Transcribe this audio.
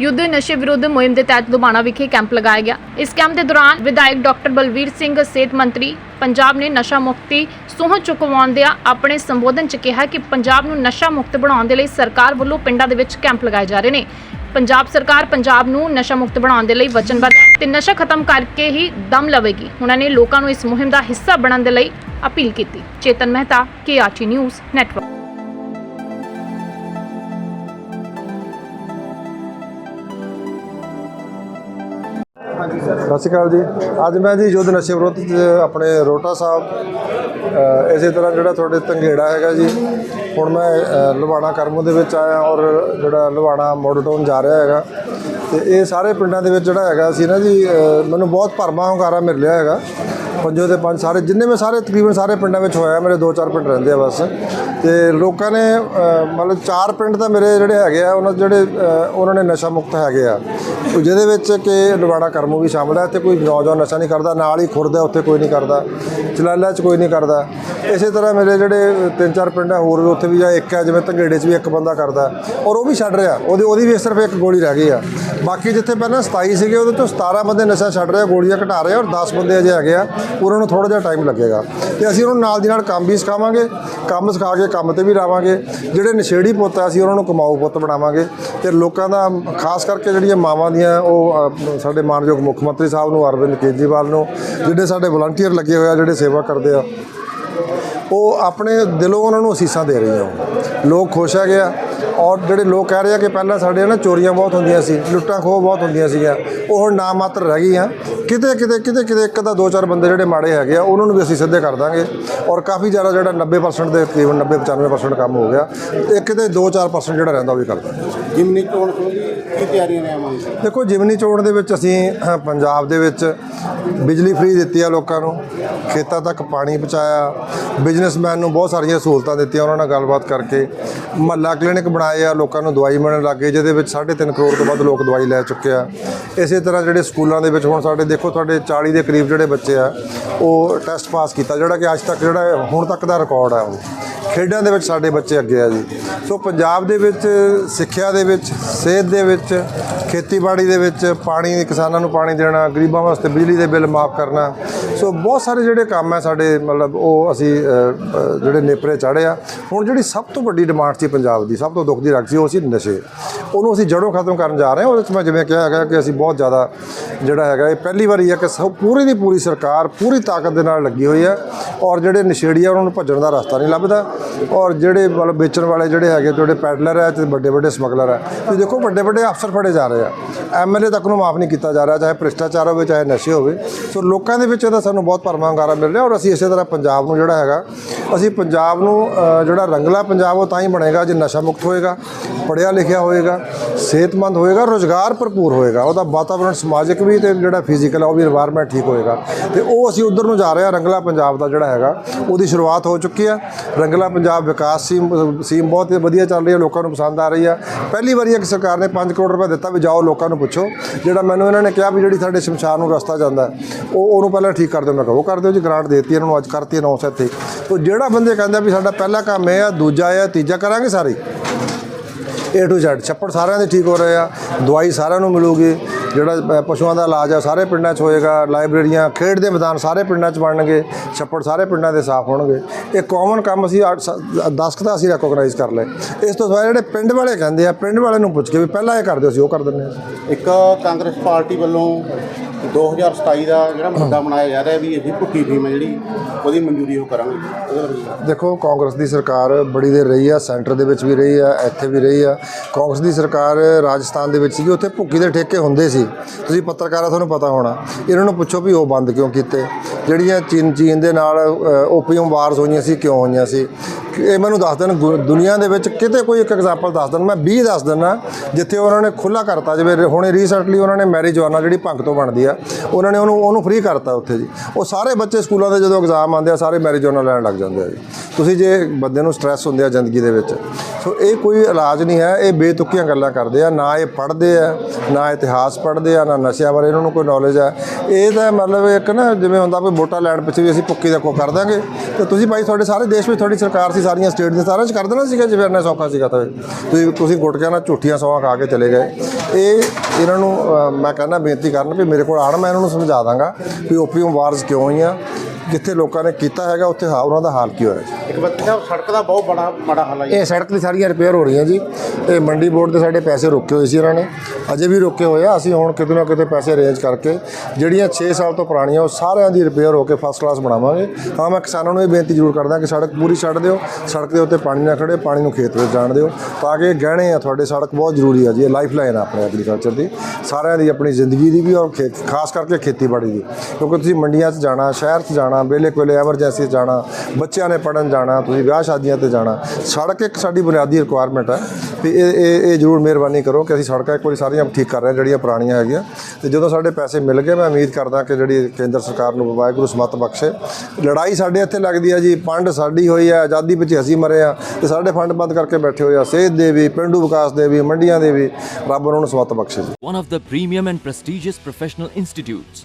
ਯੁੱਧ ਨਸ਼ੇ ਵਿਰੁੱਧ ਮੁਹਿੰਮ ਦੇ ਤਹਿਤ ਲੁਬਾਣਾ ਵਿਖੇ ਕੈਂਪ ਲਗਾਇਆ ਗਿਆ। ਇਸ ਕੈਂਪ ਦੇ ਦੌਰਾਨ ਵਿਧਾਇਕ ਡਾਕਟਰ ਬਲਵੀਰ ਸਿੰਘ, ਸਿਹਤ ਮੰਤਰੀ ਪੰਜਾਬ ਨੇ ਨਸ਼ਾ ਮੁਕਤੀ ਸਹੁੰ ਚੁਕਵਾਉਂਦਿਆਂ ਆਪਣੇ ਸੰਬੋਧਨ 'ਚ ਕਿਹਾ ਕਿ ਪੰਜਾਬ ਨੂੰ ਨਸ਼ਾ ਮੁਕਤ ਬਣਾਉਣ ਦੇ ਲਈ ਸਰਕਾਰ ਵੱਲੋਂ ਪਿੰਡਾਂ ਦੇ ਵਿੱਚ ਕੈਂਪ ਲਗਾਏ ਜਾ ਰਹੇ ਨੇ। ਪੰਜਾਬ ਸਰਕਾਰ ਪੰਜਾਬ ਨੂੰ ਨਸ਼ਾ ਮੁਕਤ ਬਣਾਉਣ ਦੇ ਲਈ ਵਚਨਬੱਧ ਹੈ ਤੇ ਨਸ਼ਾ ਖਤਮ ਕਰਕੇ ਹੀ ਦਮ ਲਵੇਗੀ। ਉਹਨਾਂ ਨੇ ਲੋਕਾਂ ਨੂੰ ਇਸ ਮੁਹਿੰਮ ਦਾ ਹਿੱਸਾ ਬਣਨ ਦੇ ਲਈ ਅਪੀਲ ਕੀਤੀ। Chetan Mehta KRT news network. ਸਤਿ ਸ਼੍ਰੀ ਅਕਾਲ ਜੀ। ਅੱਜ ਮੈਂ ਜੀ ਯੁੱਧ ਨਸ਼ੇ ਵਿਰੁੱਧ 'ਚ ਆਪਣੇ ਰੋਟਾ ਸਾਹਿਬ ਇਸੇ ਤਰ੍ਹਾਂ ਜਿਹੜਾ ਤੁਹਾਡੇ ਤੰਗੇੜਾ ਹੈਗਾ ਜੀ ਹੁਣ ਮੈਂ ਅ, ਲੁਬਾਣਾ ਦੇ ਵਿੱਚ ਆਇਆ ਔਰ ਜਿਹੜਾ ਲੁਬਾਣਾ ਮਾਡਲ ਜਾ ਰਿਹਾ ਹੈਗਾ। ਤੇ ਇਹ ਸਾਰੇ ਪਿੰਡਾਂ ਦੇ ਵਿੱਚ ਜਿਹੜਾ ਹੈਗਾ ਸੀ ਨਾ ਜੀ ਮੈਨੂੰ ਬਹੁਤ ਭਰਮਾ ਹੁੰਗਾਰਾ ਮਿਲ ਰਿਹਾ ਹੈਗਾ। ਪੰਜੋ ਦੇ ਪੰਜ ਸਾਰੇ, ਜਿੰਨੇ ਮੈਂ ਸਾਰੇ ਤਕਰੀਬਨ ਸਾਰੇ ਪਿੰਡਾਂ ਵਿੱਚ ਹੋਇਆ, ਮੇਰੇ ਦੋ ਚਾਰ ਪਿੰਡ ਰਹਿੰਦੇ ਆ ਬਸ। ਤੇ ਲੋਕਾਂ ਨੇ ਮਤਲਬ ਚਾਰ ਪਿੰਡ ਤਾਂ ਮੇਰੇ ਜਿਹੜੇ ਹੈਗੇ ਆ, ਉਹਨਾਂ ਜਿਹੜੇ ਉਹਨਾਂ ਨੇ ਨਸ਼ਾ ਮੁਕਤ ਹੈਗੇ ਆ। ਜਿਹਦੇ ਵਿੱਚ ਕਿ ਲੁਬਾਣਾ ਕਰਮੂ ਵੀ ਸ਼ਾਮਲ ਹੈ ਤੇ ਕੋਈ ਨੌਜਵਾਨ ਨਸ਼ਾ ਨਹੀਂ ਕਰਦਾ, ਨਾਲ ਹੀ ਖੁਰਦਾ ਉੱਥੇ ਕੋਈ ਨਹੀਂ ਕਰਦਾ ਚਲਾਲਾ 'ਚ ਕੋਈ ਨਹੀਂ ਕਰਦਾ। ਇਸੇ ਤਰ੍ਹਾਂ ਮੇਰੇ ਜਿਹੜੇ ਤਿੰਨ ਚਾਰ ਪਿੰਡ ਆ, ਹੋਰ ਵੀ ਉੱਥੇ ਵੀ ਜਾਂ ਇੱਕ ਹੈ ਜਿਵੇਂ ਧੰਗੇੜੇ 'ਚ ਵੀ ਇੱਕ ਬੰਦਾ ਕਰਦਾ, ਔਰ ਉਹ ਵੀ ਛੱਡ ਰਿਹਾ, ਉਹਦੀ ਉਹਦੀ ਵੀ ਸਿਰਫ ਇੱਕ ਗੋਲੀ ਰਹਿ ਗਈ ਆ। ਬਾਕੀ ਜਿੱਥੇ ਪਹਿਲਾਂ 27 ਸੀਗੇ, ਉਹਦੇ ਤੋਂ 17 ਬੰਦੇ ਨਸ਼ਾ ਛੱਡ ਰਿਹਾ ਗੋਲੀਆਂ ਘਟਾ ਰਹੇ ਔਰ 10 ਬੰਦੇ ਅਜੇ ਹੈਗੇ ਆ। ਉਹਨਾਂ ਨੂੰ ਥੋੜਾ ਜਿਹਾ ਟਾਈਮ ਲੱਗੇਗਾ ਤੇ ਅਸੀਂ ਉਹਨਾਂ ਨੂੰ ਨਾਲ ਦੀ ਨਾਲ ਕੰਮ ਵੀ ਸਿਖਾਵਾਂਗੇ, ਕੰਮ ਸਿਖਾ ਕੇ ਕੰਮ ਤੇ ਵੀ ਲਾਵਾਂਗੇ। ਜਿਹੜੇ ਨਸ਼ੇੜੀ ਪੁੱਤ ਆ, ਅਸੀਂ ਉਹਨਾਂ ਨੂੰ ਕਮਾਊ ਪੁੱਤ ਬਣਾਵਾਂਗੇ। ਤੇ ਲੋਕਾਂ ਦਾ ਖਾਸ ਕਰਕੇ ਜਿਹੜੀਆਂ ਮਾਵਾਂ ਦੀਆਂ, ਉਹ ਸਾਡੇ ਮਾਨਯੋਗ ਮੁੱਖ ਮੰਤਰੀ ਸਾਹਿਬ ਨੂੰ, ਅਰਵਿੰਦ ਕੇਜਰੀਵਾਲ ਨੂੰ, ਜਿਹੜੇ ਸਾਡੇ ਵਲੰਟੀਅਰ ਲੱਗੇ ਹੋਏ ਆ, ਜਿਹੜੇ ਸੇਵਾ ਕਰਦੇ ਆ, ਉਹ ਆਪਣੇ ਦਿਲੋਂ ਉਹਨਾਂ ਨੂੰ ਅਸੀਸਾਂ ਦੇ ਰਹੀਆਂ ਉਹ ਲੋਕ ਖੁਸ਼ ਹੈਗੇ ਆ ਔਰ ਜਿਹੜੇ ਲੋਕ ਕਹਿ ਰਹੇ ਆ ਕਿ ਪਹਿਲਾਂ ਸਾਡੇ ਨਾ ਚੋਰੀਆਂ ਬਹੁਤ ਹੁੰਦੀਆਂ ਸੀ ਲੁੱਟਾਂ ਖੋਹ ਬਹੁਤ ਹੁੰਦੀਆਂ ਸੀਗੀਆਂ ਉਹ ਹੁਣ ਨਾ ਮਾਤਰ ਰਹਿ ਗਈਆਂ। ਕਿਤੇ ਕਿਤੇ ਕਿਤੇ ਕਿਤੇ ਇੱਕ ਦਾ ਦੋ ਚਾਰ ਬੰਦੇ ਜਿਹੜੇ ਮਾੜੇ ਹੈਗੇ ਆ ਉਹਨਾਂ ਨੂੰ ਵੀ ਅਸੀਂ ਸਿੱਧੇ ਕਰ ਦਾਂਗੇ। ਔਰ ਕਾਫੀ ਜ਼ਿਆਦਾ ਜਿਹੜਾ 90% ਦੇ ਤਕਰੀਬਨ 90 95% ਕੰਮ ਹੋ ਗਿਆ। ਇੱਕ ਕਿਤੇ 2-4% ਜਿਹੜਾ ਰਹਿੰਦਾ ਉਹ ਵੀ ਕਰ ਦਾਂਗੇ ਜਿਮਨੀ ਚੋਣ ਕੀ ਤਿਆਰੀਆਂ ਨੇ ਆਵਾਂ ਦੇਖੋ ਜਿਮਨੀ ਚੋਣ ਦੇ ਵਿੱਚ ਅਸੀਂ ਪੰਜਾਬ ਦੇ ਵਿੱਚ ਬਿਜਲੀ ਫ੍ਰੀ ਦਿੱਤੀ ਆ ਲੋਕਾਂ ਨੂੰ। ਖੇਤਾਂ ਤੱਕ ਪਾਣੀ ਪਹੁੰਚਾਇਆ। ਬਿਜ਼ਨਸਮੈਨ ਨੂੰ ਬਹੁਤ ਸਾਰੀਆਂ ਸਹੂਲਤਾਂ ਦਿੱਤੀਆਂ ਉਹਨਾਂ ਨਾਲ ਗੱਲਬਾਤ ਕਰਕੇ। ਮਹੱਲਾ ਕਲੀਨਿਕ ਬਣਾਏ ਆ, ਲੋਕਾਂ ਨੂੰ ਦਵਾਈ ਮਿਲਣ ਲੱਗੇ ਜਿਹਦੇ ਵਿੱਚ 3.5 ਕਰੋੜ ਤੋਂ ਵੱਧ ਲੋਕ ਦਵਾਈ ਲੈ ਚੁੱਕੇ ਆ। ਇਸੇ ਤਰ੍ਹਾਂ ਜਿਹੜੇ ਸਕੂਲਾਂ ਦੇ ਵਿੱਚ ਹੁਣ ਸਾਡੇ, ਦੇਖੋ ਤੁਹਾਡੇ 40 ਦੇ ਕਰੀਬ ਜਿਹੜੇ ਬੱਚੇ ਆ, ਉਹ ਟੈਸਟ ਪਾਸ ਕੀਤਾ, ਜਿਹੜਾ ਕਿ ਅੱਜ ਤੱਕ ਜਿਹੜਾ ਹੁਣ ਤੱਕ ਦਾ ਰਿਕਾਰਡ ਆ ਉਹ। ਖੇਡਾਂ ਦੇ ਵਿੱਚ ਸਾਡੇ ਬੱਚੇ ਅੱਗੇ ਆ ਜੀ। ਸੋ ਪੰਜਾਬ ਦੇ ਵਿੱਚ, ਸਿੱਖਿਆ ਦੇ ਵਿੱਚ, ਸਿਹਤ ਦੇ ਵਿੱਚ, ਖੇਤੀਬਾੜੀ ਦੇ ਵਿੱਚ, ਪਾਣੀ, ਕਿਸਾਨਾਂ ਨੂੰ ਪਾਣੀ ਦੇਣਾ, ਗਰੀਬਾਂ ਵਾਸਤੇ ਬਿਜਲੀ ਦੇ ਬਿੱਲ ਮਾਫ ਕਰਨਾ ਸੋ ਬਹੁਤ ਸਾਰੇ ਜਿਹੜੇ ਕੰਮ ਹੈ ਸਾਡੇ, ਮਤਲਬ ਉਹ ਅਸੀਂ ਜਿਹੜੇ ਨੇਪਰੇ ਚਾੜੇ ਆ, ਹੁਣ ਜਿਹੜੀ ਸਭ ਤੋਂ ਵੱਡੀ ਡਿਮਾਂਡ ਸੀ ਪੰਜਾਬ ਦੀ, ਸਭ ਤੋਂ ਦੁੱਖ ਦੀ ਰੱਖ ਸੀ, ਉਹ ਸੀ ਨਸ਼ੇ। ਉਹਨੂੰ ਅਸੀਂ ਜੜੋਂ ਖਤਮ ਕਰਨ ਜਾ ਰਹੇ ਹਾਂ, ਉਹਦੇ ਵਿੱਚ ਮੈਂ ਜਿਵੇਂ ਕਿਹਾ ਹੈਗਾ ਕਿ ਅਸੀਂ ਬਹੁਤ ਜ਼ਿਆਦਾ ਜਿਹੜਾ ਹੈਗਾ, ਇਹ ਪਹਿਲੀ ਵਾਰੀ ਹੈ ਕਿ ਸਭ ਪੂਰੀ ਦੀ ਪੂਰੀ ਸਰਕਾਰ ਪੂਰੀ ਤਾਕਤ ਦੇ ਨਾਲ ਲੱਗੀ ਹੋਈ ਹੈ ਔਰ ਜਿਹੜੇ ਨਸ਼ੇੜੀ ਆ ਉਹਨਾਂ ਨੂੰ ਭੱਜਣ ਦਾ ਰਸਤਾ ਨਹੀਂ ਲੱਭਦਾ ਔਰ ਜਿਹੜੇ ਮਤਲਬ ਵੇਚਣ ਵਾਲੇ ਜਿਹੜੇ ਹੈਗੇ, ਜਿਹੜੇ ਪੈਡਲਰ ਹੈ ਤੇ ਵੱਡੇ ਵੱਡੇ ਸਮਗਲਰ ਹੈ, ਤੁਸੀਂ ਦੇਖੋ ਵੱਡੇ ਵੱਡੇ ਅਫਸਰ ਫੜੇ ਜਾ ਰਹੇ ਆ। ਐਮਐਲਏ ਤੱਕ ਨੂੰ ਮਾਫ ਨਹੀਂ ਕੀਤਾ ਜਾ ਰਿਹਾ, ਚਾਹੇ ਭ੍ਰਿਸ਼ਟਾਚਾਰ ਹੋਵੇ, ਚਾਹੇ ਨਸ਼ੇ ਹੋਵੇ। ਸੋ ਲੋਕਾਂ ਦੇ ਵਿੱਚ ਇਹਦਾ ਸਾਨੂੰ ਬਹੁਤ ਭਰਮਾ ਹੰਗਾਰਾ ਮਿਲ ਰਿਹਾ ਔਰ ਅਸੀਂ ਇਸੇ ਤਰ੍ਹਾਂ ਪੰਜਾਬ ਨੂੰ ਜਿਹੜਾ ਹੈਗਾ, ਅਸੀਂ ਪੰਜਾਬ ਨੂੰ ਜਿਹੜਾ ਰੰਗਲਾ ਪੰਜਾਬ ਉਹ ਤਾਂ ਹੀ ਬਣੇਗਾ ਜੇ ਨਸ਼ਾ ਮੁਕਤ ਹੋਏਗਾ ਪੜਿਆ ਲਿਖਿਆ ਹੋਏਗਾ, ਸਿਹਤਮੰਦ ਹੋਏਗਾ, ਰੋਜ਼ਗਾਰ ਭਰਪੂਰ ਹੋਏਗਾ, ਉਹਦਾ ਵਾਤਾਵਰਣ ਸਮਾਜਿਕ ਵੀ ਤੇ ਜਿਹੜਾ ਫਿਜ਼ੀਕਲ ਉਹ ਵੀ এনवायरमेंट ਠੀਕ ਹੋਏਗਾ। ਤੇ ਉਹ ਅਸੀਂ ਉਧਰ ਨੂੰ ਜਾ ਰਹੇ ਆ, ਰੰਗਲਾ ਪੰਜਾਬ ਦਾ ਜਿਹੜਾ ਹੈਗਾ, ਉਹਦੀ ਸ਼ੁਰੂਆਤ ਹੋ ਚੁੱਕੀ ਆ। ਰੰਗਲਾ ਪੰਜਾਬ ਵਿਕਾਸ ਸੀਮ ਸੀਮ ਬਹੁਤ ਵਧੀਆ ਚੱਲ ਰਹੀ ਹੈ ਲੋਕਾਂ ਨੂੰ ਪਸੰਦ ਆ ਰਹੀ ਆ। ਪਹਿਲੀ ਵਾਰੀ ਇੱਕ ਸਰਕਾਰ ਨੇ 5 ਕਰੋੜ ਰੁਪਏ ਦਿੱਤਾ, ਵੀ ਜਾਓ ਲੋਕਾਂ ਨੂੰ ਪੁੱਛੋ। ਜਿਹੜਾ ਮੈਨੂੰ ਇਹਨਾਂ ਨੇ ਕਿਹਾ ਵੀ ਜਿਹੜੀ ਸਾਡੇ ਸ਼ਮਸ਼ਾਨ ਨੂੰ ਰਸਤਾ ਜਾਂਦਾ, ਉਹ ਉਹਨੂੰ ਪਹਿਲਾਂ ਠੀਕ ਕਰ ਕਰ ਦਿਓ ਮੈਂ ਕਿਹਾ ਉਹ ਕਰ ਦਿਓ ਜੀ, ਗ੍ਰਾਂਟ ਦੇਤੀ, ਇਹਨਾਂ ਨੂੰ ਅੱਜ ਕਰਤੀ ਅਨਾਉਂਸ ਇੱਥੇ। ਤੋ ਜਿਹੜਾ ਬੰਦੇ ਕਹਿੰਦਾ ਵੀ ਸਾਡਾ ਪਹਿਲਾ ਕੰਮ ਇਹ ਆ, ਦੂਜਾ ਇਹ ਆ, ਤੀਜਾ ਕਰਾਂਗੇ ਸਾਰੇ? ਏ ਟੂ Z, ਛੱਪੜ ਸਾਰਿਆਂ ਦੇ ਠੀਕ ਹੋ ਰਹੇ ਆ, ਦਵਾਈ ਸਾਰਿਆਂ ਨੂੰ ਮਿਲੂਗੀ। ਜਿਹੜਾ ਪਸ਼ੂਆਂ ਦਾ ਇਲਾਜ ਆ ਸਾਰੇ ਪਿੰਡਾਂ 'ਚ ਹੋਏਗਾ ਲਾਇਬ੍ਰੇਰੀਆਂ ਖੇਡ ਦੇ ਮੈਦਾਨ ਸਾਰੇ ਪਿੰਡਾਂ 'ਚ ਬਣਨਗੇ ਛੱਪੜ ਸਾਰੇ ਪਿੰਡਾਂ ਦੇ ਸਾਫ਼ ਹੋਣਗੇ। ਇਹ ਕਾਮਨ ਕੰਮ ਅਸੀਂ 10 ਕੁ ਤਾਂ ਅਸੀਂ ਰੈਕੋਗਨਾਈਜ਼ ਕਰ ਲਏ। ਇਸ ਤੋਂ ਸਿਵਾ ਜਿਹੜੇ ਪਿੰਡ ਵਾਲੇ ਕਹਿੰਦੇ ਆ ਪਿੰਡ ਵਾਲੇ ਨੂੰ ਪੁੱਛ ਕੇ ਵੀ ਪਹਿਲਾਂ ਇਹ ਕਰਦੇ ਸੀ ਉਹ ਕਰ ਦਿੰਦੇ ਆ ਇੱਕ ਕਾਂਗਰਸ ਪਾਰਟੀ ਵੱਲੋਂ 2027 ਦਾ ਜਿਹੜਾ ਮੁੱਦਾ ਬਣਾਇਆ ਜਾ ਰਿਹਾ ਵੀ ਅਸੀਂ ਭੁੱਕੀ ਫੀਮ ਜਿਹੜੀ ਉਹਦੀ ਮਨਜ਼ੂਰੀ ਉਹ ਕਰਾਂਗੇ? ਦੇਖੋ ਕਾਂਗਰਸ ਦੀ ਸਰਕਾਰ ਬੜੀ ਦੇਰ ਰਹੀ ਆ ਸੈਂਟਰ ਦੇ ਵਿੱਚ ਵੀ ਰਹੀ ਆ ਇੱਥੇ ਵੀ ਰਹੀ ਆ। ਕਾਂਗਰਸ ਦੀ ਸਰਕਾਰ ਰਾਜਸਥਾਨ ਦੇ ਵਿੱਚ ਸੀਗੀ ਉੱਥੇ ਭੁੱਕੀ ਦੇ ਠੇਕੇ ਹੁੰਦੇ ਸੀ। ਤੁਸੀਂ ਪੱਤਰਕਾਰਾਂ ਤੁਹਾਨੂੰ ਪਤਾ ਹੋਣਾ। ਇਹਨਾਂ ਨੂੰ ਪੁੱਛੋ ਵੀ ਉਹ ਬੰਦ ਕਿਉਂ ਕੀਤੇ। ਜਿਹੜੀਆਂ ਚੀਨ ਚੀਨ ਦੇ ਨਾਲ ਓਪੀਅਮ ਵਾਰਸ ਹੋਈਆਂ ਸੀ, ਕਿਉਂ ਹੋਈਆਂ ਸੀ। ਇਹ ਮੈਨੂੰ ਦੱਸ ਦੇਣ, ਗੁ- ਦੁਨੀਆ ਦੇ ਵਿੱਚ ਕਿਤੇ ਕੋਈ ਇੱਕ ਐਗਜ਼ਾਮਪਲ ਦੱਸ ਦੇਣ। ਮੈਂ 20 ਦੱਸ ਦਿੰਦਾ, ਜਿੱਥੇ ਉਹਨਾਂ ਨੇ ਖੁੱਲਾ ਕਰਤਾ। ਜਿਵੇਂ ਹੁਣੇ ਰੀਸੈਂਟਲੀ ਉਹਨਾਂ ਨੇ ਮੈਰਿਜਵਾਨਾ ਜਿਹੜੀ ਭੰਗ ਤੋਂ ਬਣਦੀ ਆ, ਉਹਨਾਂ ਨੇ ਉਹਨੂੰ ਉਹਨੂੰ ਫ੍ਰੀ ਕਰਤਾ ਉੱਥੇ ਜੀ। ਉਹ ਸਾਰੇ ਬੱਚੇ ਸਕੂਲਾਂ ਦੇ ਜਦੋਂ ਐਗਜ਼ਾਮ ਆਉਂਦੇ ਆ, ਸਾਰੇ ਮੈਰਿਜੋਨਾ ਲੈਣ ਲੱਗ ਜਾਂਦੇ ਆ ਜੀ। ਤੁਸੀਂ ਜੇ ਬੰਦੇ ਨੂੰ ਸਟ੍ਰੈਸ ਹੁੰਦੇ ਆ ਜ਼ਿੰਦਗੀ ਦੇ ਵਿੱਚ, ਸੋ ਇਹ ਕੋਈ ਇਲਾਜ ਨਹੀਂ ਹੈ, ਇਹ ਬੇਤੁਕੀਆਂ ਗੱਲਾਂ ਕਰਦੇ ਆ, ਨਾ ਇਹ ਪੜ੍ਹਦੇ ਆ, ਨਾ ਇਤਿਹਾਸ ਪੜ੍ਹਦੇ ਆ, ਨਾ ਨਸ਼ਿਆਂ ਬਾਰੇ ਇਹਨਾਂ ਨੂੰ ਕੋਈ ਨੌਲੇਜ ਹੈ ਇਹ ਤਾਂ ਮਤਲਬ ਇੱਕ ਨਾ ਜਿਵੇਂ ਹੁੰਦਾ ਵੀ ਵੋਟਾਂ ਲੈਣ ਪਿੱਛੇ ਵੀ ਅਸੀਂ ਪੁੱਕੀ ਦਾ ਕੋ ਕਰ ਦਾਂਗੇ। ਤੇ ਤੁਸੀਂ ਭਾਈ ਤੁਹਾਡੇ ਸਾਰੇ ਦੇਸ਼ ਵਿੱਚ ਤੁਹਾਡੀ ਸਰਕਾਰ ਸੀ, ਸਾਰੀਆਂ ਸਟੇਟ ਦੀਆਂ ਸਾਰਿਆਂ 'ਚ ਕਰ ਦੇਣਾ ਸੀਗਾ ਜਿਵੇਂ ਇੰਨਾ ਸੌਖਾ ਸੀਗਾ ਤਾਂ। ਤੁਸੀਂ ਤੁਸੀਂ ਗੁੱਟਕਿਆਂ ਨਾਲ ਝੂਠੀਆਂ ਸੌਆਂ ਖਾ ਕੇ ਚਲੇ ਗਏ। ਇਹ ਇਹਨਾਂ ਨੂੰ ਮੈਂ ਕਹਿੰਦਾ ਬੇਨਤੀ ਕਰਨ ਵੀ ਮੇਰੇ ਕੋਲ ਆਣ ਮੈਂ ਇਹਨਾਂ ਨੂੰ ਸਮਝਾ ਦਾਂਗਾ ਵੀ ਓਪੀਅਮ ਵਾਰਸ ਕਿਉਂ ਹੋਈਆਂ ਜਿੱਥੇ ਲੋਕਾਂ ਨੇ ਕੀਤਾ ਹੈਗਾ ਉੱਥੇ ਹਾਂ ਉਹਨਾਂ ਦਾ ਹਾਲ ਕੀ ਹੋਇਆ ਜੀ? ਇੱਕ ਬੱਤੀ ਸਾਹਿਬ ਸੜਕ ਦਾ ਬਹੁਤ ਬੜਾ ਮਾੜਾ ਹਾਲ ਹੈ ਜੀ। ਇਹ ਸੜਕ ਦੀ ਸਾਰੀਆਂ ਰਿਪੇਅਰ ਹੋ ਰਹੀਆਂ ਜੀ। ਇਹ ਮੰਡੀ ਬੋਰਡ ਦੇ ਸਾਡੇ ਪੈਸੇ ਰੋਕੇ ਹੋਏ ਸੀ ਇਹਨਾਂ ਨੇ। ਅਜੇ ਵੀ ਰੋਕੇ ਹੋਏ ਆ। ਅਸੀਂ ਹੁਣ ਕਿਤੇ ਨਾ ਕਿਤੇ ਪੈਸੇ ਅਰੇਂਜ ਕਰਕੇ ਜਿਹੜੀਆਂ 6 ਸਾਲ ਤੋਂ ਪੁਰਾਣੀਆਂ ਉਹ ਸਾਰਿਆਂ ਦੀ ਰਿਪੇਅਰ ਹੋ ਕੇ ਫਸਟ ਕਲਾਸ ਬਣਾਵਾਂਗੇ। ਹਾਂ ਮੈਂ ਕਿਸਾਨਾਂ ਨੂੰ ਇਹ ਬੇਨਤੀ ਜ਼ਰੂਰ ਕਰਦਾ ਕਿ ਸੜਕ ਪੂਰੀ ਛੱਡ ਦਿਓ। ਸੜਕ ਦੇ ਉੱਤੇ ਪਾਣੀ ਨਾ ਖੜੇ ਪਾਣੀ ਨੂੰ ਖੇਤ ਵਿੱਚ ਜਾਣ ਦਿਓ। ਤਾਂ ਕਿ ਇਹ ਗਹਿਣੇ ਆ ਤੁਹਾਡੇ ਸੜਕ ਬਹੁਤ ਜ਼ਰੂਰੀ ਆ ਜੀ। ਇਹ ਲਾਈਫ ਲਾਈਨ ਆ ਆਪਣੇ ਐਗਰੀਕਲਚਰ ਦੀ। ਸਾਰਿਆਂ ਦੀ ਆਪਣੀ ਜ਼ਿੰਦਗੀ ਦੀ ਵੀ ਔਰ ਖੇ- ਖਾਸ ਕਰਕੇ ਖੇਤੀਬਾੜੀ ਦੀ। ਕਿਉਂਕਿ ਤੁਸੀਂ ਮੰਡੀਆਂ 'ਚ ਜਾਣਾ ਸ਼ਹਿਰ 'ਚ ਜਾਣਾ ਵੇਲੇ ਕੋਲੇ ਐਮਰਜੈਂਸੀ ਜਾਣਾ ਬੱਚਿਆਂ ਨੇ ਪੜਨ ਜਾਣਾ ਤੁਸੀਂ ਵਿਆਹ ਸ਼ਾਦੀਆਂ ਤੇ ਜਾਣਾ। ਸੜਕ ਇੱਕ ਸਾਡੀ ਬੁਨਿਆਦੀ ਰਿਕੁਆਇਰਮੈਂਟ ਹੈ ਵੀ ਇਹ ਇਹ ਇਹ ਜ਼ਰੂਰ ਮਿਹਰਬਾਨੀ ਕਰੋ ਕਿ ਅਸੀਂ ਸੜਕਾਂ ਇੱਕ ਵਾਰੀ ਸਾਰੀਆਂ ਠੀਕ ਕਰ ਰਹੇ ਹਾਂ ਜਿਹੜੀਆਂ ਪੁਰਾਣੀਆਂ ਹੈਗੀਆਂ। ਤੇ ਜਦੋਂ ਸਾਡੇ ਪੈਸੇ ਮਿਲ ਗਏ ਮੈਂ ਉਮੀਦ ਕਰਦਾ ਕਿ ਜਿਹੜੀ ਕੇਂਦਰ ਸਰਕਾਰ ਨੂੰ ਵਾਹਿਗੁਰੂ ਸਮਤ ਬਖਸ਼ੇ। ਲੜਾਈ ਸਾਡੇ ਇੱਥੇ ਲੱਗਦੀ ਹੈ ਜੀ ਫੰਡ ਸਾਡੀ ਹੋਈ ਹੈ ਆਜ਼ਾਦੀ ਵਿੱਚ ਅਸੀਂ ਮਰੇ ਆ ਤੇ ਸਾਡੇ ਫੰਡ ਬੰਦ ਕਰਕੇ ਬੈਠੇ ਹੋਏ ਆ ਸਿਹਤ ਦੇ ਵੀ ਪਿੰਡੂ ਵਿਕਾਸ ਦੇ ਵੀ ਮੰਡੀਆਂ ਦੇ ਵੀ ਰੱਬ ਉਹਨਾਂ ਨੂੰ ਸਮਤ ਬਖਸ਼ੇ ਜੀ। One of the premium and prestigious professional institutes,